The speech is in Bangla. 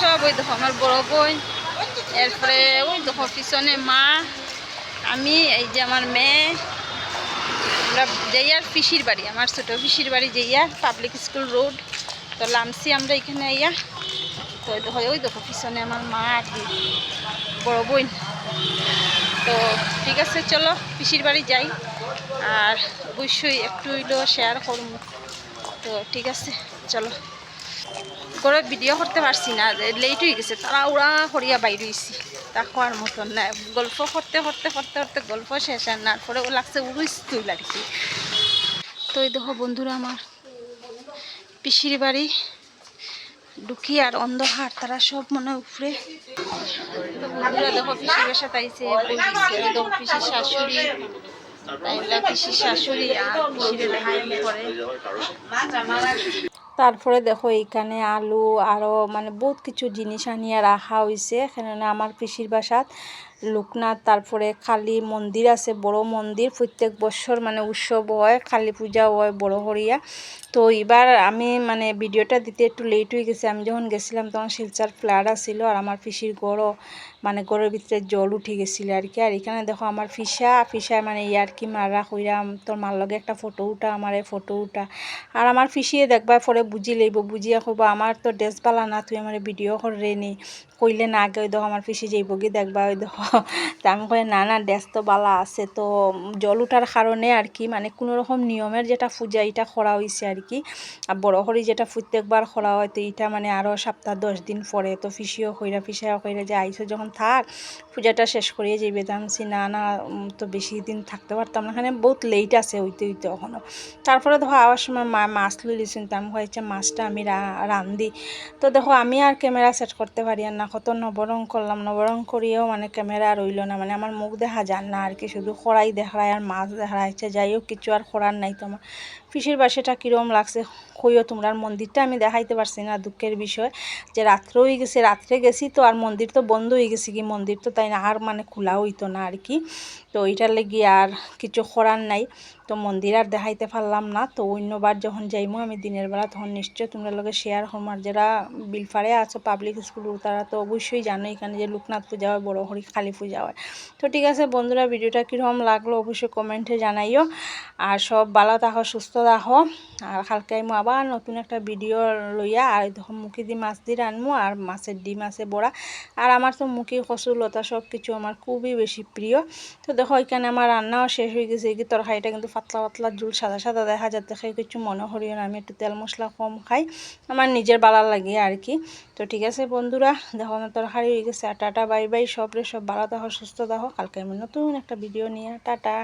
সব ওই দেখো আমার বড় বোন, এরপরে ওই দেখো পিছনে মা, আমি, এই যে আমার মেয়ে। আমরা যেইয়ার পিসির বাড়ি, আমার ছোটো পিসির বাড়ি যেইয়ার পাবলিক স্কুল রোড তো লামসি আমরা এখানে ইয়া তো ওই দেখো ওই দেখো পিছনে আমার মা আর বড় বোন। তো ঠিক আছে, চলো পিসির বাড়ি যাই। আর অবশ্যই একটু হইলেও শেয়ার করব। তো ঠিক আছে, চলো। করে ভিডিও করতে পারছি না লেট হয়ে গেছে তারা ওরা করিয়া বাইর হয়েছি তা খাওয়ার মতন না, গল্প করতে করতে করতে করতে গল্প শেষ আর না পরে ও লাগছে উড়ুইস তুই আর কি তো এই দেখো বন্ধুরা আমার পিসির বাড়ি ঢুকি আর অন্ধকার, তারা সব মনে হয় উপরে। বন্ধুরা দেখো পিসির তাইছে দেখো পিসির শাশুড়ি পিসির শাশুড়ি আর তারপরে দেখো এখানে আলু আরও মানে বহুত কিছু জিনিস আনিয়া রাখা হয়েছে এখানে আমার পিসির বাসাত লোকনাথ, তারপরে কালী মন্দির আছে, বড় মন্দির। প্রত্যেক বছর মানে উৎসব হয়, কালী পূজা হয়, বড় হরিয়া। তো এবার আমি মানে ভিডিওটা দিতে একটু লেট হয়ে গেছে। আমি যখন গেছিলাম তখন শিলচার ফ্ল্যাট আসছিল আর আমার পিসির গড়ও মানে গড়ের ভিতরে জল উঠে গেছিল আর কি। আর এখানে দেখো আমার ফিসা ফিসা মানে ইয়ার কি মারা কইরাম, তোর মার লগে একটা ফটো উঠা, আমার এই ফটো উঠা। আর আমার ফিসিয়ে দেখবা, পরে বুঝি লইব, বুঝিয়া কইব আমার তো ড্রেস পালা না, তুই আমার ভিডিও করে নি। কইলে না আগে ওই দেখো আমার ফিসি যাইব কি দেখবা ওই দেখো। তা আমি কই না তো বালা আছে, তো জল উঠার কারণে আর কি মানে কোনো রকম নিয়মের যেটা পূজা, এটা করা হয়েছে আর কি। আর বড় হরি যেটা প্রত্যেকবার করা হয়, তো এটা মানে আরও সপ্তাহ দশ দিন পরে, তো ফিসিও কইরা ফিসাও কইরা যে আইসো যখন থাক, পূজাটা শেষ করিয়ে যাইবে তো আমি না না তো বেশি দিন থাকতে পারতাম না এখানে বহুত লেট আছে হইতে হইতে এখনও তারপরে দেখো আওয়ার সময় মা, মাছ লই লিছেন তো আমি হয়েছে মাছটা আমি রান্ধি। তো দেখো, আমি আর ক্যামেরা সেট করতে পারি আর না, কত নবরং করলাম, নবরং করিয়েও মানে ক্যামেরা রইল না মানে আমার মুখ দেখা যান না আর কি, শুধু খড়াই দেখায় আর মাছ দেখা যাচ্ছে যাই হোক, কিছু আর খরার নাই তো আমার পিসির বাসাটা কীরকম লাগছে? কইও তোমরা, মন্দিরটা আমি দেখাইতে পারছি না, দুঃখের বিষয়। যে রাত্রে হয়ে গেছে, রাত্রে গেছি তো, আর মন্দির তো বন্ধ হয়ে গেছে কি? মন্দির তো তাই না, আর মানে খোলা হইতো না আর কি। তো ওইটার লেগে আর কিছু করার নাই। তো মন্দির আর দেখাইতে পারলাম না। তো অন্যবার যখন যাইমো, আমি দিনের বেলা তখন নিশ্চয় তোমরা লগে শেয়ার আর যারা বিলফারে আছো পাবলিক স্কুল তারা তো অবশ্যই জানো এখানে যে লোকনাথ পূজা হয়, বড় হরি কালী পূজা হয়। তো ঠিক আছে বন্ধুরা, ভিডিওটা কীরকম লাগল অবশ্যই কমেন্টে জানাইও। আর সব ভালো থাকো, সুস্থ থাকো আর কালকে আমি আবার নতুন একটা ভিডিও লইয়া আর দেখো মুখি দি মাছ দিয়ে রানমু আর মাছের ডিম আছে বড়া আর আমার তো মুখি কচু, লতা সব কিছু আমার খুবই বেশি প্রিয় তো দেখো এখানে আমার রান্নাও শেষ হয়ে গেছে। কি তরকারিটা কিন্তু পাতলা পাতলা জুল, সাদা সাদা দেখা যাতে খাই কিছু মনে করিও না, আমি একটু তেল মশলা কম খাই আমার নিজের বালা লাগে আর কি। তো ঠিক আছে বন্ধুরা দেখো আমার তরকারি হয়ে গেছে। আর টাটা, বাই বাই। সব রে সব ভালো থাকো, সুস্থ থাকো। কালকে আমি নতুন একটা ভিডিও নিয়ে। টাটা।